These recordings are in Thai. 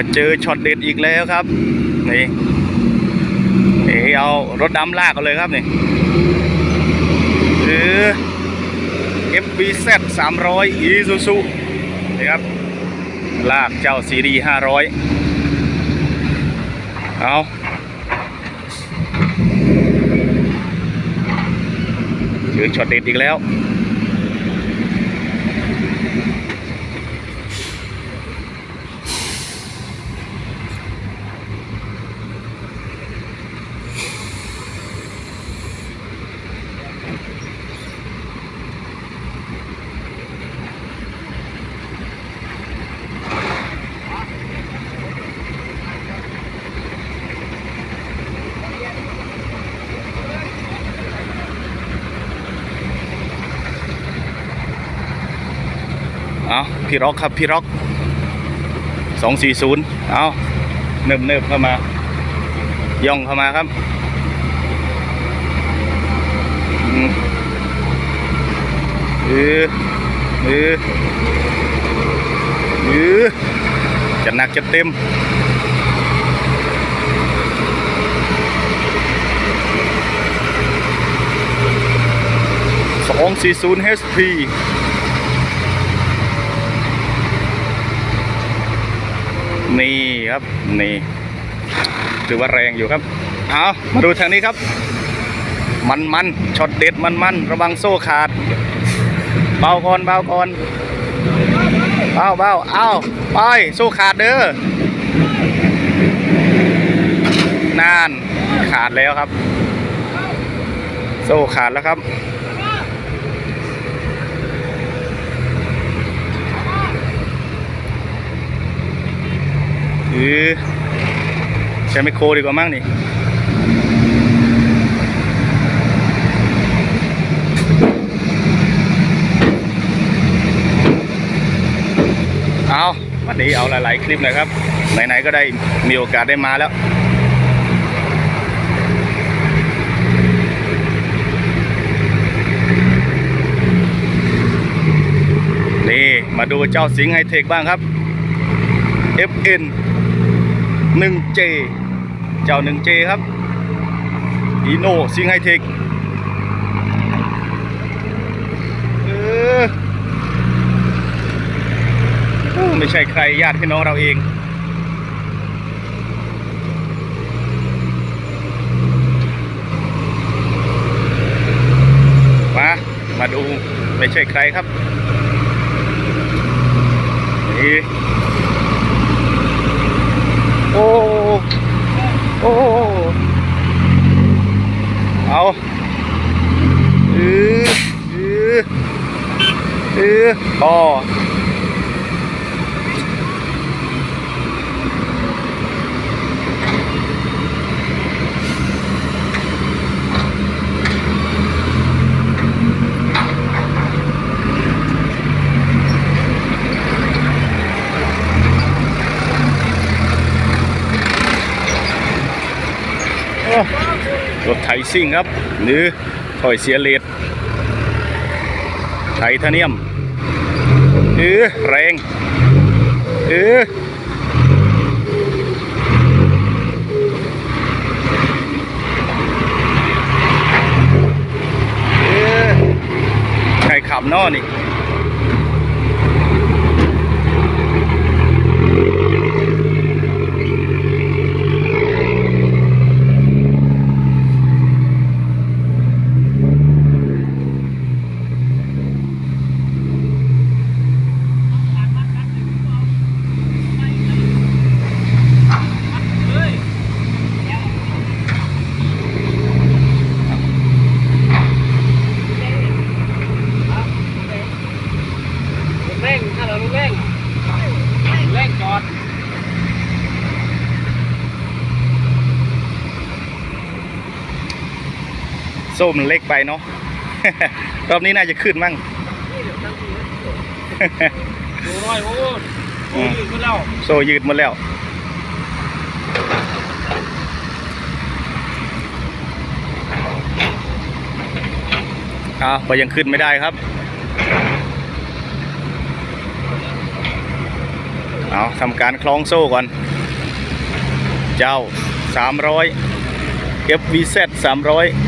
มาเจอช็อตเด็ดอีกแล้วครับ นี่นี่เอารถดำลากกันเลยครับนี่คือ FBZ 300 Isuzu นี่ครับ ลากเจ้า CD 500 เอาเจอช็อตเด็ดอีกแล้ว พี่ร็อกครับพี่ร็อกสองสี่ศูนย์เอาเนิบเนิบเข้ามา ย่องเข้ามาครับอืมเออเออเออจะหนักจะเต็มสองสี่ศูนย์ HP นี่ครับนี่ถือว่าแรงอยู่ครับเอามาดูทางนี้ครับ มันมันช็อตเด็ดมันมันระวังโซ่ขาด เบาก่อนเบาก่อนเบาเบาเอาไปโซ่ขาดเด้อนานขาดแล้วครับ โซ่ขาดแล้วครับ หรือใช้ไมโครดีกว่ามั้งนี่เอาวันนี้เอาหลาย ๆ คลิปนะครับ ไหน ๆ ก็ได้มีโอกาสได้มาแล้ว นี่ มาดูเจ้าสิงห์ไฮเทคบ้างครับ FN 1J เจ้า 1J ครับอีโนซิงไฮเทคไม่ใช่ใครญาติพี่น้องเราเองมามาดูไม่ใช่ใครครับนี่ โอ้โอ้เอาเออเออเออพอโอ้รถไถ ซิ่งครับ หรือถอยเสียเลดไทเทเนียมเออแรงเออเออใครขับนอนี่ เร่งถ้าเราเร่งเร่งจอด โซ่มเล็กไปเนาะ รอบนี้น่าจะขึ้นมั่งดูหน่อยโอ้โหยืดขึ้นแล้ว โซ่ยืดหมดแล้วอ้าวก็ยังขึ้นไม่ได้ครับ เอาทำการคล้องโซ่ก่อน เจ้า 300 FVZ 300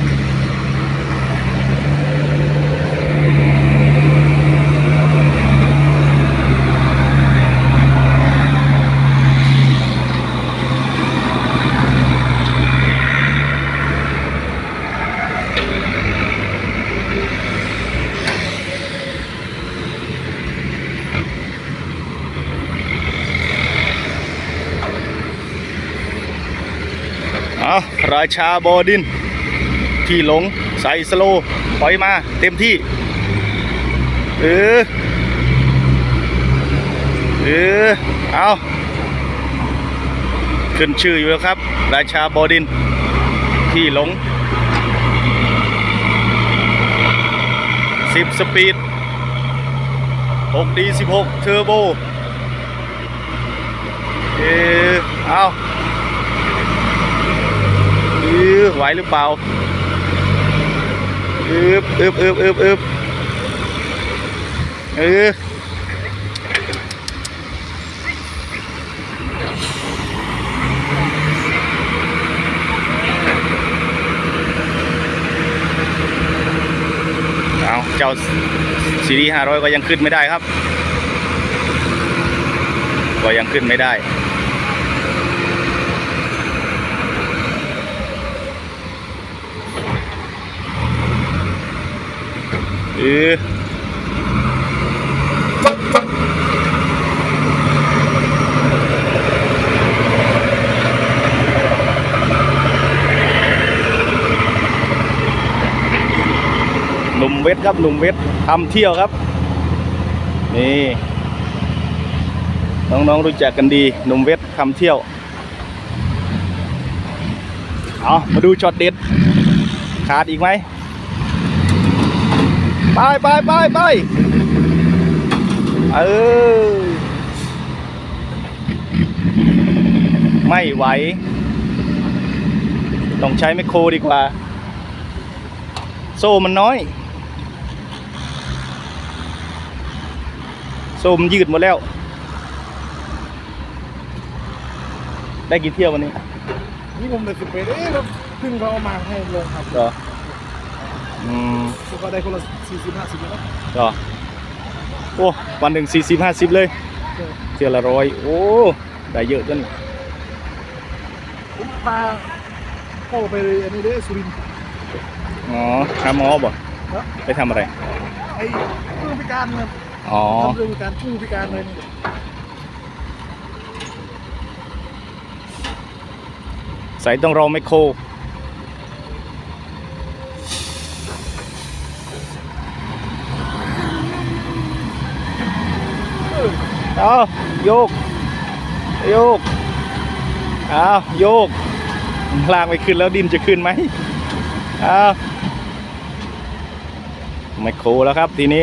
ราชาบอดิน ที่หลงใส่สโลปล่อยมาเต็มที่ เออ เออ เอาขึ้นชื่ออยู่แล้วครับ ราชาบอดิน ที่หลง10สปีด 6D 16เทอร์โบ เออ เอา เออไหวหรือเปล่าอึบอึบอึบอึบอึบเออเอาเจ้าซีรีส์500ก็ยังขึ้นไม่ได้ครับ ก็ยังขึ้นไม่ได้ เออหนุ่มเวทครับหนุ่มเวททำเที่ยวครับ นี่ น้องๆรู้จักกันดีหนุ่มเวททำเที่ยวเอามาดูช็อตเด็ดขาดอีกไหม ไปไปไปไปเออไม่ไหว ต้องใช้แมคโครดีกว่า โซ่มันน้อย โซ่มันยืดหมดแล้ว ได้กี่เที่ยววันนี้ นี่ผมเลยสิบเอ็ดเอ๊ะรถเพิ่งเขาเอามาให้ลงครับเหรออืมแล้ว ก็ได้คนละสี่สิบห้าสิบแล้วก็โอ้วันหนึ่งสี่สิบห้าสิบเลยเที่ยวละร้อยโอ้ได้เยอะจังผมพาพ่อไปอันนี้เด้อสุรินทร์อ๋อหาหมอบ่ครับไปทำอะไรไอ้ผู้พิการครับอ๋อทำเรื่องการผู้พิการเลยนี่ใส่ต้องรอไมโคร เอาโยก โยกเอาโยกลางไปขึ้นแล้วดินจะขึ้นไหมเอาไมโครแล้วครับทีนี้